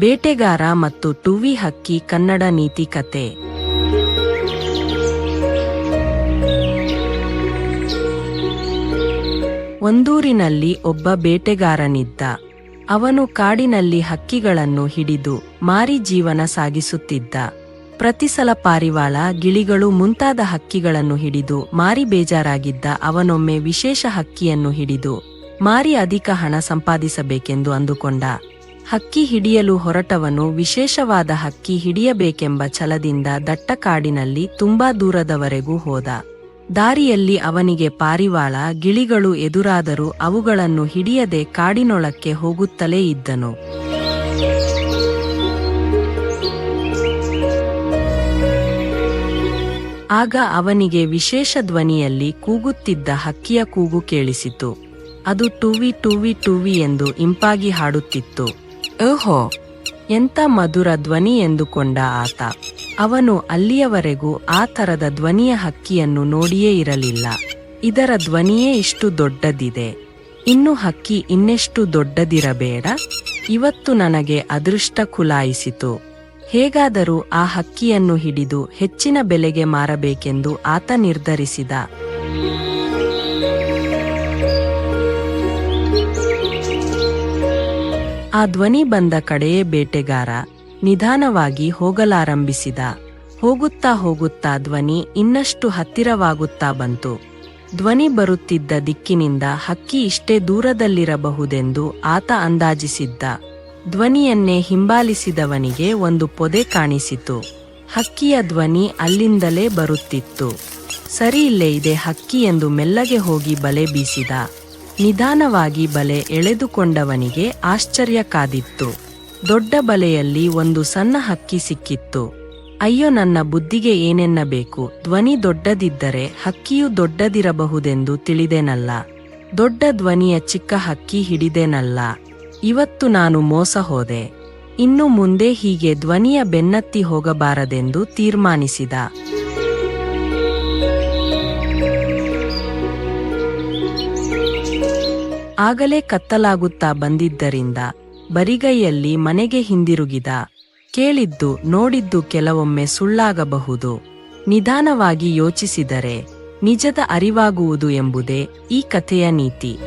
ಬೇಟೆಗಾರ ಮತ್ತು ಟುವಿ ಹಕ್ಕಿ ಕನ್ನಡ ನೀತಿ ಕತೆ. ಒಂದೂರಿನಲ್ಲಿ ಒಬ್ಬ ಬೇಟೆಗಾರನಿದ್ದ. ಅವನು ಕಾಡಿನಲ್ಲಿ ಹಕ್ಕಿಗಳನ್ನು ಹಿಡಿದು ಮಾರಿ ಜೀವನ ಸಾಗಿಸುತ್ತಿದ್ದ. ಪ್ರತಿಸಲ ಪಾರಿವಾಳ ಗಿಳಿಗಳು ಮುಂತಾದ ಹಕ್ಕಿಗಳನ್ನು ಹಿಡಿದು ಮಾರಿ ಬೇಜಾರಾಗಿದ್ದ ಅವನೊಮ್ಮೆ ವಿಶೇಷ ಹಕ್ಕಿಯನ್ನು ಹಿಡಿದು ಮಾರಿ ಅಧಿಕ ಹಣ ಸಂಪಾದಿಸಬೇಕೆಂದು ಅಂದುಕೊಂಡ. ಹಕ್ಕಿ ಹಿಡಿಯಲು ಹೊರಟವನು ವಿಶೇಷವಾದ ಹಕ್ಕಿ ಹಿಡಿಯಬೇಕೆಂಬ ಛಲದಿಂದ ದಟ್ಟ ಕಾಡಿನಲ್ಲಿ ತುಂಬಾ ದೂರದವರೆಗೂ ಹೋದ. ದಾರಿಯಲ್ಲಿ ಅವನಿಗೆ ಪಾರಿವಾಳ, ಗಿಳಿಗಳು ಎದುರಾದರೂ ಅವುಗಳನ್ನು ಹಿಡಿಯದೆ ಕಾಡಿನೊಳಕ್ಕೆ ಹೋಗುತ್ತಲೇ ಇದ್ದನು. ಆಗ ಅವನಿಗೆ ವಿಶೇಷ ಧ್ವನಿಯಲ್ಲಿ ಕೂಗುತ್ತಿದ್ದ ಹಕ್ಕಿಯ ಕೂಗು ಕೇಳಿಸಿತು. ಅದು ಟೂವಿ ಟೂವಿ ಟೂವಿ ಎಂದು ಇಂಪಾಗಿ ಹಾಡುತ್ತಿತ್ತು. ಓಹೋ ಎಂತ ಮಧುರ ಧ್ವನಿ ಎಂದುಕೊಂಡ ಆತ. ಅವನು ಅಲ್ಲಿಯವರೆಗೂ ಆ ಥರದ ಧ್ವನಿಯ ಹಕ್ಕಿಯನ್ನು ನೋಡಿಯೇ ಇರಲಿಲ್ಲ. ಇದರ ಧ್ವನಿಯೇ ಇಷ್ಟು ದೊಡ್ಡದಿದೆ. ಇನ್ನು ಹಕ್ಕಿ ಇನ್ನೆಷ್ಟು ದೊಡ್ಡದಿರಬೇಡ? ಇವತ್ತು ನನಗೆ ಅದೃಷ್ಟ ಕುಲಾಯಿಸಿತು ಹೇಗಾದರೂ ಆ ಹಕ್ಕಿಯನ್ನು ಹಿಡಿದು ಹೆಚ್ಚಿನ ಬೆಲೆಗೆ ಮಾರಬೇಕೆಂದು ಆತ ನಿರ್ಧರಿಸಿದ. ಆ ಧ್ವನಿ ಬಂದ ಕಡೆಯೇ ಬೇಟೆಗಾರ ನಿಧಾನವಾಗಿ ಹೋಗಲಾರಂಭಿಸಿದ. ಹೋಗುತ್ತಾ ಹೋಗುತ್ತಾ ಧ್ವನಿ ಇನ್ನಷ್ಟು ಹತ್ತಿರವಾಗುತ್ತಾ ಬಂತು. ಧ್ವನಿ ಬರುತ್ತಿದ್ದ ದಿಕ್ಕಿನಿಂದ ಹಕ್ಕಿ ಇಷ್ಟೇ ದೂರದಲ್ಲಿರಬಹುದೆಂದು ಆತ ಅಂದಾಜಿಸಿದ್ದ. ಧ್ವನಿಯನ್ನೇ ಹಿಂಬಾಲಿಸಿದವನಿಗೆ ಒಂದು ಪೊದೆ ಕಾಣಿಸಿತು. ಹಕ್ಕಿಯ ಧ್ವನಿ ಅಲ್ಲಿಂದಲೇ ಬರುತ್ತಿತ್ತು. ಸರಿ ಇಲ್ಲೇ ಇದೆ ಹಕ್ಕಿ ಎಂದು ಮೆಲ್ಲಗೆ ಹೋಗಿ ಬಲೆ ಬೀಸಿದ. ನಿಧಾನವಾಗಿ ಬಲೆ ಎಳೆದುಕೊಂಡವನಿಗೆ ಆಶ್ಚರ್ಯ ಕಾದಿತ್ತು ದೊಡ್ಡ ಬಲೆಯಲ್ಲಿ ಒಂದು ಸಣ್ಣ ಹಕ್ಕಿ ಸಿಕ್ಕಿತ್ತು. ಅಯ್ಯೋ, ನನ್ನ ಬುದ್ಧಿಗೆ ಏನೆನ್ನಬೇಕು? ಧ್ವನಿ ದೊಡ್ಡದಿದ್ದರೆ ಹಕ್ಕಿಯು ದೊಡ್ಡದಿರಬಹುದೆಂದು ತಿಳಿದೆನಲ್ಲ. ದೊಡ್ಡ ಧ್ವನಿಯ ಚಿಕ್ಕ ಹಕ್ಕಿ ಹಿಡಿದೆನಲ್ಲ. ಇವತ್ತು ನಾನು ಮೋಸ ಹೋದೆ. ಇನ್ನು ಮುಂದೆ ಹೀಗೆ ಧ್ವನಿಯ ಬೆನ್ನತ್ತಿ ಹೋಗಬಾರದೆಂದು ತೀರ್ಮಾನಿಸಿದ. ಆಗಲೇ ಕತ್ತಲಾಗುತ್ತಾ ಬಂದಿದ್ದರಿಂದ ಬರಿಗೈಯಲ್ಲಿ ಮನೆಗೆ ಹಿಂದಿರುಗಿದ, ಕೇಳಿದ್ದು, ನೋಡಿದ್ದು ಕೆಲವೊಮ್ಮೆ ಸುಳ್ಳಾಗಬಹುದು. ನಿಧಾನವಾಗಿ ಯೋಚಿಸಿದರೆ ನಿಜದ ಅರಿವಾಗುವುದು ಎಂಬುದೇ ಈ ಕಥೆಯ ನೀತಿ.